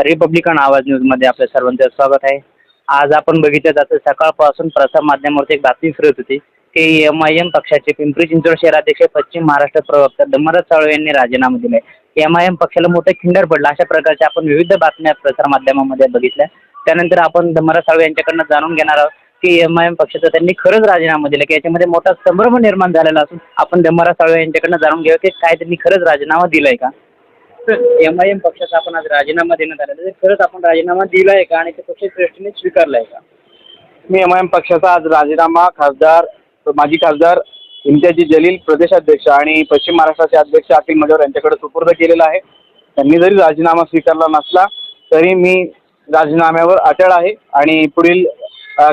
Republican आवाज न्यूजमध्ये आपल्या सर्वांचं स्वागत आहे. आज आपण बघितलं जातं सकाळपासून प्रसार माध्यमावरती एक बातमी फिरत होती की एम आय एम पक्षाचे पिंपरी चिंचवड शहराध्यक्ष पश्चिम महाराष्ट्र प्रवक्ता दमरथ साळवे यांनी राजीनामा दिलाय. एम आय एम पक्षाला मोठं खिंडर पडलं. अशा प्रकारच्या आपण विविध बातम्या प्रसार माध्यमामध्ये बघितल्या. त्यानंतर आपण दमरथ साळवे यांच्याकडनं जाणून घेणार आहोत की एम आय एम पक्षाचा त्यांनी खरंच राजीनामा दिला की याच्यामध्ये मोठा संभ्रम निर्माण झालेला असून आपण दमरा साळवे यांच्याकडनं जाणून घेऊ की काय त्यांनी खरंच राजीनामा दिलाय का? तर एम आय एम पक्षाचा आपण आज राजीनामा देण्यात आलेला आहे. खरंच आपण राजीनामा दिला आहे का आणि ते पक्ष श्रेष्ठीने स्वीकारला आहे का? मी एम आय एम पक्षाचा आज राजीनामा खासदार माजी खासदार इम्तियाजी जलील प्रदेशाध्यक्ष आणि पश्चिम महाराष्ट्राचे अध्यक्ष अखिल मजोर यांच्याकडे सुपूर्द केलेला आहे. त्यांनी जरी राजीनामा स्वीकारला नसला तरी मी राजीनाम्यावर अटळ आहे आणि पुढील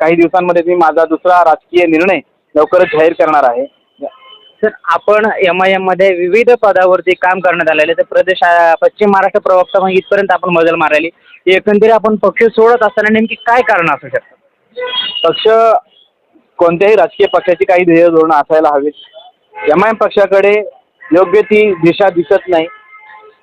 काही दिवसांमध्ये मी माझा दुसरा राजकीय निर्णय लवकरच जाहीर करणार आहे. सर आपण एम आय एममध्ये विविध पदावरती काम करण्यात आलेले तर प्रदेश पश्चिम महाराष्ट्र प्रवक्ता मग इथपर्यंत आपण मजल मारायली एकंदरीत आपण पक्ष सोडत असताना नेमकी काय कारण असू शकतं? पक्ष कोणत्याही राजकीय पक्षाची काही ध्येय धोरणं असायला हवीत. एम आय एम पक्षाकडे योग्य ती दिशा दिसत नाही.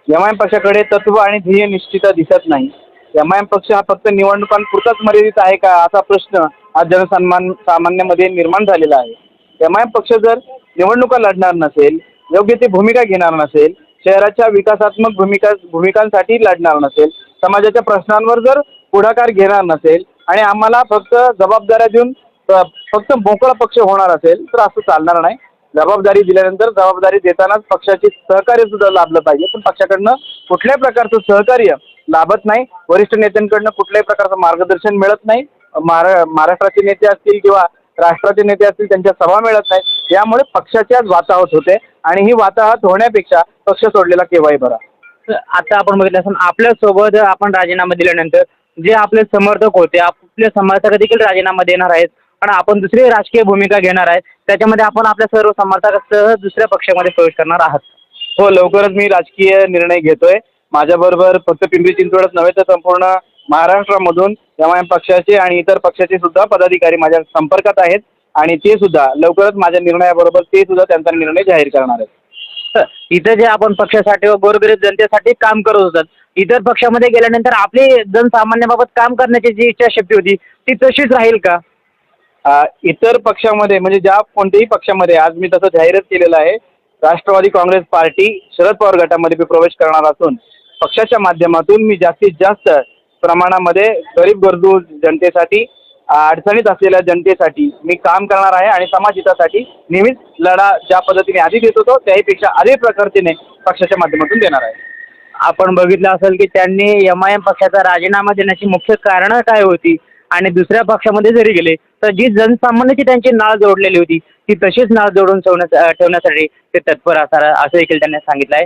एम आय एम पक्षाकडे तत्व आणि ध्येय निश्चित दिसत नाही. एम आय एम पक्ष हा फक्त निवडणुकांपुरताच मर्यादित आहे का असा प्रश्न आज जनसन्मान सामान्यामध्ये निर्माण झालेला आहे. एम आय एम पक्ष जर निवडणुका लढणार नसेल योग्य ती भूमिका घेणार नसेल शहराच्या विकासात्मक भूमिका भूमिकांसाठी लढणार नसेल समाजाच्या प्रश्नांवर जर पुढाकार घेणार नसेल आणि आम्हाला फक्त जबाबदाऱ्या देऊन फक्त मोकळा पक्ष होणार असेल तर असं चालणार नाही. जबाबदारी दिल्यानंतर जबाबदारी देतानाच पक्षाचे सहकार्य सुद्धा लाभलं पाहिजे. पण पक्षाकडनं कुठल्याही प्रकारचं सहकार्य लाभत नाही. वरिष्ठ नेत्यांकडनं कुठल्याही प्रकारचं मार्गदर्शन मिळत नाही. महारा महाराष्ट्राचे नेते असतील किंवा राष्ट्राचे नेते असतील त्यांच्या सभा मिळत नाही यामुळे पक्षाच्याच वाताहत होते आणि ही वाताहत होण्यापेक्षा पक्ष सोडलेला केव्हाही बरा. तर आता आपण बघितलं असं आपल्यासोबत आपण राजीनामा दिल्यानंतर जे आपले समर्थक होते आपले समर्थक देखील राजीनामा देणार आहेत. पण आपण दुसरी राजकीय भूमिका घेणार आहेत. त्याच्यामध्ये आपण आपल्या सर्व समर्थकासह दुसऱ्या पक्षामध्ये प्रवेश करणार आहात. हो लवकरच मी राजकीय निर्णय घेतोय. माझ्याबरोबर फक्त पिंपरी चिंचवडच नव्हे तर संपूर्ण महाराष्ट्रामधून एम आय एम पक्षाचे आणि इतर पक्षाचे सुद्धा पदाधिकारी माझ्या संपर्कात आहेत. आणि ते सुद्धा लवकरच माझ्या निर्णयाबरोबर ते सुद्धा त्यांचा निर्णय जाहीर करणार आहेत. इथं जे आपण पक्षासाठी व गोरगरीब जनतेसाठी काम करत होतात इतर पक्षामध्ये गेल्यानंतर आपली जनसामान्याबाबत काम करण्याची जी इच्छाशक्ती होती ती तशीच राहील का? अ, इतर पक्षामध्ये म्हणजे ज्या कोणत्याही पक्षामध्ये आज मी तसं जाहीरच केलेलं आहे राष्ट्रवादी काँग्रेस पार्टी शरद पवार गटामध्ये मी प्रवेश करणार असून पक्षाच्या माध्यमातून मी जास्तीत जास्त प्रमाणामध्ये गरीब गरजू जनतेसाठी अडचणीत असलेल्या जनतेसाठी मी काम करणार आहे आणि समाजहितासाठी नेहमीच लढा ज्या पद्धतीने आधी देत होतो त्याहीपेक्षा अधिक प्रकारतीने पक्षाच्या माध्यमातून देणार आहे. आपण बघितलं असेल की त्यांनी एम आय एम पक्षाचा राजीनामा देण्याची मुख्य कारणं काय होती? आणि दुसऱ्या पक्षामध्ये जरी गेले तर जी जनसामान्याची त्यांची नाळ जोडलेली होती ती तशीच नाळ जोडून ठेवण्यासाठी ते तत्पर असणार असं देखील त्यांनी सांगितलं आहे.